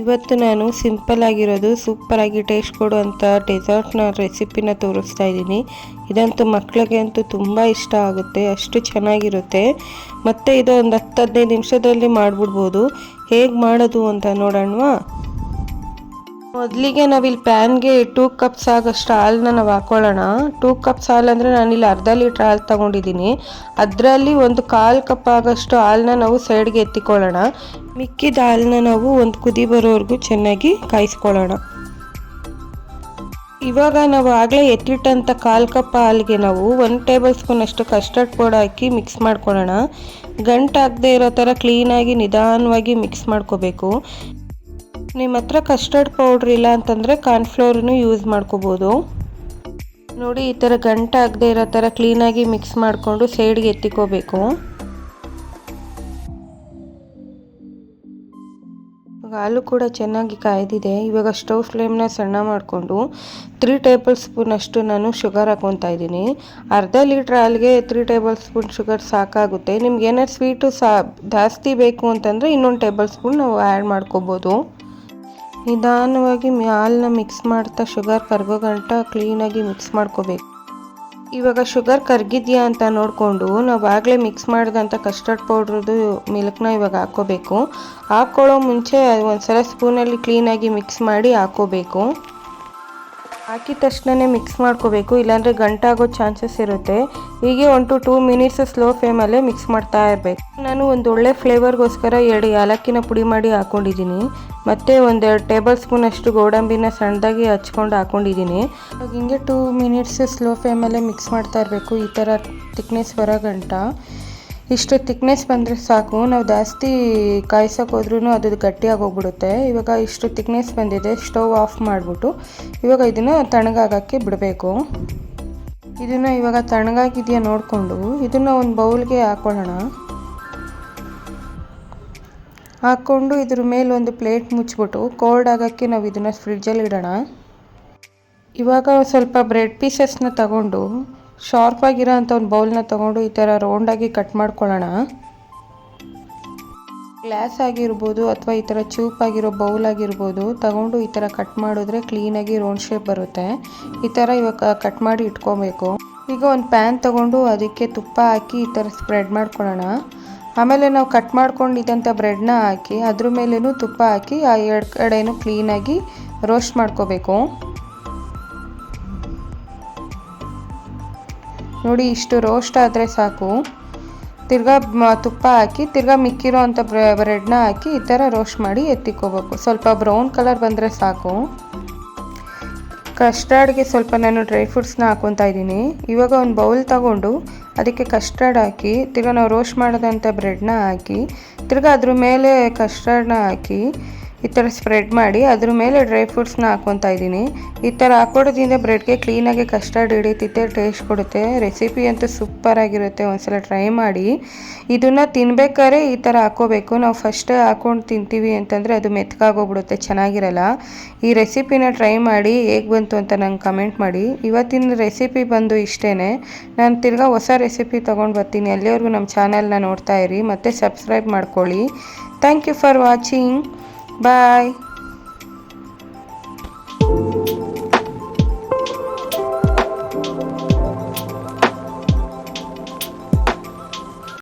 ಇವತ್ತು ನಾನು ಸಿಂಪಲ್ ಆಗಿರೋದು, ಸೂಪರ್ ಆಗಿ ಟೇಸ್ಟ್ ಕೊಡುವಂಥ ಡೆಸರ್ಟ್ನ ರೆಸಿಪಿನ ತೋರಿಸ್ತಾ ಇದ್ದೀನಿ. ಇದಂತೂ ಮಕ್ಕಳಿಗೆ ಅಂತೂ ತುಂಬ ಇಷ್ಟ ಆಗುತ್ತೆ, ಅಷ್ಟು ಚೆನ್ನಾಗಿರುತ್ತೆ. ಮತ್ತು ಇದು ಒಂದು ಹತ್ತು ಹದಿನೈದು ನಿಮಿಷದಲ್ಲಿ ಮಾಡಿಬಿಡ್ಬೋದು. ಹೇಗೆ ಮಾಡೋದು ಅಂತ ನೋಡೋಣವಾ? ಮೊದಲಿಗೆ ನಾವಿಲ್ಲಿ ಪ್ಯಾನ್ಗೆ ಟೂ ಕಪ್ಸ್ ಆಗೋಷ್ಟು ಹಾಲನ್ನ ನಾವು ಹಾಕೊಳ್ಳೋಣ. ಟೂ ಕಪ್ಸ್ ಹಾಲು ಅಂದರೆ ನಾನಿಲ್ಲಿ ಅರ್ಧ ಲೀಟ್ರ್ ಹಾಲು ತಗೊಂಡಿದ್ದೀನಿ. ಅದರಲ್ಲಿ ಒಂದು ಕಾಲು ಕಪ್ ಆಗೋಷ್ಟು ಹಾಲನ್ನ ನಾವು ಸೈಡ್ಗೆ ಎತ್ತಿಕೊಳ್ಳೋಣ. ಮಿಕ್ಕಿದ ಹಾಲನ್ನ ನಾವು ಒಂದು ಕುದಿ ಬರೋವರೆಗೂ ಚೆನ್ನಾಗಿ ಕಾಯಿಸ್ಕೊಳ್ಳೋಣ. ಇವಾಗ ನಾವು ಆಗಲೇ ಎತ್ತಿಟ್ಟಂಥ ಕಾಲು ಕಪ್ ಹಾಲಿಗೆ ನಾವು ಒಂದು ಟೇಬಲ್ ಸ್ಪೂನ್ ಅಷ್ಟು ಕಸ್ಟರ್ಡ್ ಪೌಡರ್ ಹಾಕಿ ಮಿಕ್ಸ್ ಮಾಡ್ಕೊಳ್ಳೋಣ. ಗಂಟಾಗದೇ ಇರೋ ಥರ ಕ್ಲೀನಾಗಿ ನಿಧಾನವಾಗಿ ಮಿಕ್ಸ್ ಮಾಡ್ಕೋಬೇಕು. ನಿಮ್ಮ ಹತ್ರ ಕಸ್ಟರ್ಡ್ ಪೌಡ್ರ್ ಇಲ್ಲ ಅಂತಂದರೆ ಕಾರ್ನ್ಫ್ಲೋರ್ನು ಯೂಸ್ ಮಾಡ್ಕೋಬೋದು. ನೋಡಿ, ಈ ಥರ ಗಂಟಾಗದೇ ಇರೋ ಥರ ಕ್ಲೀನಾಗಿ ಮಿಕ್ಸ್ ಮಾಡಿಕೊಂಡು ಸೈಡ್ಗೆ ಎತ್ತಿಕೋಬೇಕು. ಹಾಲು ಕೂಡ ಚೆನ್ನಾಗಿ ಕಾಯ್ದಿದೆ. ಇವಾಗ ಸ್ಟವ್ ಫ್ಲೇಮ್ನ ಸಣ್ಣ ಮಾಡಿಕೊಂಡು ತ್ರೀ ಟೇಬಲ್ ಸ್ಪೂನ್ ಅಷ್ಟು ನಾನು ಶುಗರ್ ಹಾಕೊತಾ ಇದ್ದೀನಿ. ಅರ್ಧ ಲೀಟ್ರ್ ಹಾಲಿಗೆ ತ್ರೀ ಟೇಬಲ್ ಸ್ಪೂನ್ ಶುಗರ್ ಸಾಕಾಗುತ್ತೆ. ನಿಮ್ಗೆ ಏನಾದ್ರು ಸ್ವೀಟು ಸಾ ಜಾಸ್ತಿ ಬೇಕು ಅಂತಂದರೆ ಇನ್ನೊಂದು ಟೇಬಲ್ ಸ್ಪೂನ್ ನಾವು ಆ್ಯಡ್ ಮಾಡ್ಕೋಬೋದು. ನಿಧಾನವಾಗಿ ಹಾಲನ್ನ ಮಿಕ್ಸ್ ಮಾಡ್ತಾ ಶುಗರ್ ಕರ್ಗೋ ಗಂಟ ಕ್ಲೀನಾಗಿ ಮಿಕ್ಸ್ ಮಾಡ್ಕೋಬೇಕು. ಇವಾಗ ಶುಗರ್ ಕರ್ಗಿದ್ಯಾ ಅಂತ ನೋಡಿಕೊಂಡು ನಾವು ಆಗಲೇ ಮಿಕ್ಸ್ ಮಾಡಿದಂಥ ಕಸ್ಟರ್ಡ್ ಪೌಡ್ರದ್ದು ಮಿಲ್ಕ್ನ ಇವಾಗ ಹಾಕ್ಕೋಬೇಕು. ಹಾಕ್ಕೊಳ್ಳೋ ಮುಂಚೆ ಒಂದು ಸಲ ಸ್ಪೂನಲ್ಲಿ ಕ್ಲೀನಾಗಿ ಮಿಕ್ಸ್ ಮಾಡಿ ಹಾಕ್ಕೋಬೇಕು. ಹಾಕಿದ ತಕ್ಷಣನೇ ಮಿಕ್ಸ್ ಮಾಡ್ಕೋಬೇಕು, ಇಲ್ಲಾಂದರೆ ಗಂಟಾಗೋ ಚಾನ್ಸಸ್ ಇರುತ್ತೆ. ಹೀಗೆ one to two minutes slow ಫ್ಲೇಮಲ್ಲೇ ಮಿಕ್ಸ್ ಮಾಡ್ತಾ ಇರಬೇಕು. ನಾನು ಒಂದು ಒಳ್ಳೆ ಫ್ಲೇವರ್ಗೋಸ್ಕರ ಎರಡು ಏಲಕ್ಕಿನ ಪುಡಿ ಮಾಡಿ ಹಾಕ್ಕೊಂಡಿದ್ದೀನಿ ಮತ್ತು ಒಂದೆರಡು ಟೇಬಲ್ ಸ್ಪೂನ್ ಅಷ್ಟು ಗೋಡಂಬಿನ ಸಣ್ಣದಾಗಿ ಹಚ್ಕೊಂಡು ಹಾಕ್ಕೊಂಡಿದ್ದೀನಿ ಇವಾಗ ಹಿಂಗೆ ಟೂ ಮಿನಿಟ್ಸ್ ಸ್ಲೋ ಫ್ಲೇಮಲ್ಲೇ ಮಿಕ್ಸ್ ಮಾಡ್ತಾ ಇರಬೇಕು. ಈ ಥರ ತಿಕ್ನೆಸ್ ಬರೋ ಗಂಟ. ಇಷ್ಟು ತಿಕ್ನೆಸ್ ಬಂದರೆ ಸಾಕು. ನಾವು ಜಾಸ್ತಿ ಕಾಯ್ಸೋಕೆ ಹೋದ್ರೂ ಅದು ಗಟ್ಟಿಯಾಗಿ ಹೋಗ್ಬಿಡುತ್ತೆ. ಇವಾಗ ಇಷ್ಟು ತಿಕ್ನೆಸ್ ಬಂದಿದೆ, ಸ್ಟವ್ ಆಫ್ ಮಾಡಿಬಿಟ್ಟು ಇವಾಗ ಇದನ್ನು ತಣ್ಣಗಾಗೋಕ್ಕೆ ಬಿಡಬೇಕು. ಇದನ್ನು ಇವಾಗ ತಣ್ಣಗಾಗಿದೆಯಾ ನೋಡಿಕೊಂಡು ಇದನ್ನು ಒಂದು ಬೌಲ್ಗೆ ಹಾಕೊಳ್ಳೋಣ. ಹಾಕ್ಕೊಂಡು ಇದ್ರ ಮೇಲೆ ಒಂದು ಪ್ಲೇಟ್ ಮುಚ್ಚಿಬಿಟ್ಟು ಕೋಲ್ಡ್ ಆಗೋಕ್ಕೆ ನಾವು ಇದನ್ನು ಫ್ರಿಡ್ಜಲ್ಲಿ ಇಡೋಣ. ಇವಾಗ ಸ್ವಲ್ಪ ಬ್ರೆಡ್ ಪೀಸಸ್ನ ತಗೊಂಡು ಶಾರ್ಪ್ ಆಗಿರೋಂಥ ಒಂದು ಬೌಲ್ನ ತೊಗೊಂಡು ಈ ಥರ ರೌಂಡಾಗಿ ಕಟ್ ಮಾಡ್ಕೊಳ್ಳೋಣ. ಗ್ಲಾಸ್ ಆಗಿರ್ಬೋದು ಅಥವಾ ಈ ಥರ ಚೂಪ್ ಆಗಿರೋ ಬೌಲ್ ಆಗಿರ್ಬೋದು, ತಗೊಂಡು ಈ ಥರ ಕಟ್ ಮಾಡಿದ್ರೆ ಕ್ಲೀನಾಗಿ ರೌಂಡ್ ಶೇಪ್ ಬರುತ್ತೆ. ಈ ಥರ ಇವಾಗ ಕಟ್ ಮಾಡಿ ಇಟ್ಕೊಬೇಕು. ಈಗ ಒಂದು ಪ್ಯಾನ್ ತಗೊಂಡು ಅದಕ್ಕೆ ತುಪ್ಪ ಹಾಕಿ ಈ ಥರ ಸ್ಪ್ರೆಡ್ ಮಾಡ್ಕೊಳ್ಳೋಣ. ಆಮೇಲೆ ನಾವು ಕಟ್ ಮಾಡ್ಕೊಂಡಿದ್ದಂಥ ಬ್ರೆಡ್ನ ಹಾಕಿ, ಅದ್ರ ಮೇಲೇ ತುಪ್ಪ ಹಾಕಿ ಆ ಎರಡು ಕಡೆಯೂ ಕ್ಲೀನಾಗಿ ರೋಸ್ಟ್ ಮಾಡ್ಕೋಬೇಕು. ನೋಡಿ, ಇಷ್ಟು ರೋಸ್ಟ್ ಆದರೆ ಸಾಕು. ತಿರ್ಗಾ ತುಪ್ಪ ಹಾಕಿ, ತಿರ್ಗಾ ಮಿಕ್ಕಿರೋ ಅಂಥ ಬ್ರೆಡ್ನ ಹಾಕಿ ಈ ಥರ ರೋಸ್ಟ್ ಮಾಡಿ ಎತ್ತಿಕೋಬೇಕು. ಸ್ವಲ್ಪ ಬ್ರೌನ್ ಕಲರ್ ಬಂದರೆ ಸಾಕು. ಕಸ್ಟರ್ಡ್ಗೆ ಸ್ವಲ್ಪ ನಾನು ಡ್ರೈ ಫ್ರೂಟ್ಸ್ನ ಹಾಕೊತಾ ಇದ್ದೀನಿ. ಇವಾಗ ಒಂದು ಬೌಲ್ ತಗೊಂಡು ಅದಕ್ಕೆ ಕಸ್ಟರ್ಡ್ ಹಾಕಿ, ತಿರ್ಗಾ ನಾವು ರೋಸ್ಟ್ ಮಾಡಿದಂಥ ಬ್ರೆಡ್ನ ಹಾಕಿ, ತಿರ್ಗಾ ಅದ್ರ ಮೇಲೆ ಕಸ್ಟರ್ಡ್ನ ಹಾಕಿ ಈ ಥರ ಸ್ಪ್ರೆಡ್ ಮಾಡಿ ಅದ್ರ ಮೇಲೆ ಡ್ರೈ ಫ್ರೂಟ್ಸ್ನ ಹಾಕ್ಕೊತಾ ಇದ್ದೀನಿ. ಈ ಥರ ಹಾಕೋದ್ರಿಂದ ಬ್ರೆಡ್ಗೆ ಕ್ಲೀನಾಗಿ ಕಸ್ಟರ್ಡ್ ಹಿಡಿಯುತ್ತೆ ಟೇಸ್ಟ್ ಕೊಡುತ್ತೆ. ರೆಸಿಪಿ ಅಂತೂ ಸೂಪರ್ ಆಗಿರುತ್ತೆ. ಒಂದ್ಸಲ ಟ್ರೈ ಮಾಡಿ. ಇದನ್ನು ತಿನ್ಬೇಕಾದ್ರೆ ಈ ಥರ ಹಾಕೋಬೇಕು. ನಾವು ಫಸ್ಟ್ ಹಾಕೊಂಡು ತಿಂತೀವಿ ಅಂತಂದರೆ ಅದು ಮೆತ್ಕಾಗೋಗ್ಬಿಡುತ್ತೆ ಚೆನ್ನಾಗಿರಲ್ಲ. ಈ ರೆಸಿಪಿನ ಟ್ರೈ ಮಾಡಿ ಹೇಗೆ ಬಂತು ಅಂತ ನಂಗೆ ಕಮೆಂಟ್ ಮಾಡಿ. ಇವತ್ತಿನ ರೆಸಿಪಿ ಬಂದು ಇಷ್ಟೇ ನಾನು ತಿರ್ಗಾ ಹೊಸ ರೆಸಿಪಿ ತೊಗೊಂಡು ಬರ್ತೀನಿ. ಅಲ್ಲಿವರೆಗೂ ನಮ್ಮ ಚಾನಲ್ನ ನೋಡ್ತಾ ಇರಿ. ಮತ್ತು ಸಬ್ಸ್ಕ್ರೈಬ್ ಮಾಡ್ಕೊಳ್ಳಿ. Thank you for watching Bye.